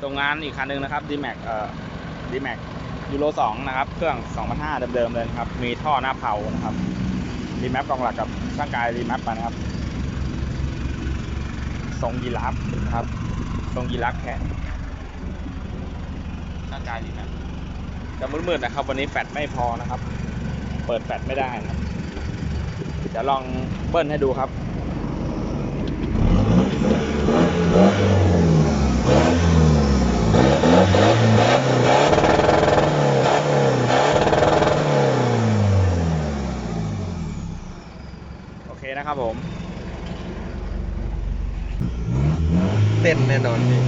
โรงงานอีกคันหนึ่งนะครับ d m a x เอ่อ d m a x ยูโร2นะครับ เครื่อง2005เดิมๆเลยครับ มีท่อหน้าเผานะครับ d m a x กองหลักกับช่างกาย d m a x ไปนะครับ ทรงยีราฟนะครับ ทรงยีราฟแคะช่างกาย d m a x จะมืดๆนะครับ วันนี้แฟลไม่พอนะครับ เปิดแฟลไม่ได้นะครับเดี๋ยวลองเบิ้ลให้ดูครับ เคนะครับผม เต้นแน่นอนพี่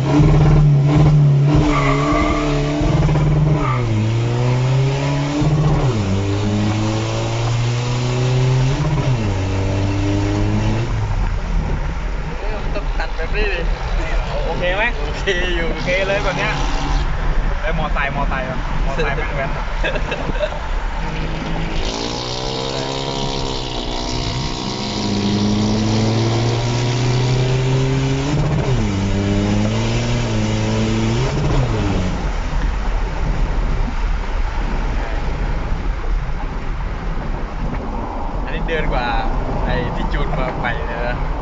เอ้ยมันต้องตัดแบบนี้ดิโอเคไหมโอเคอยู่โอเคเลยแบบเนี้ยไอ้ยมอไซค์มอไซค์อะมอไซค์แม่งแว้นอะ เดือนกว่าไอ้ที่จูนมาใหม่เลยนะอ่า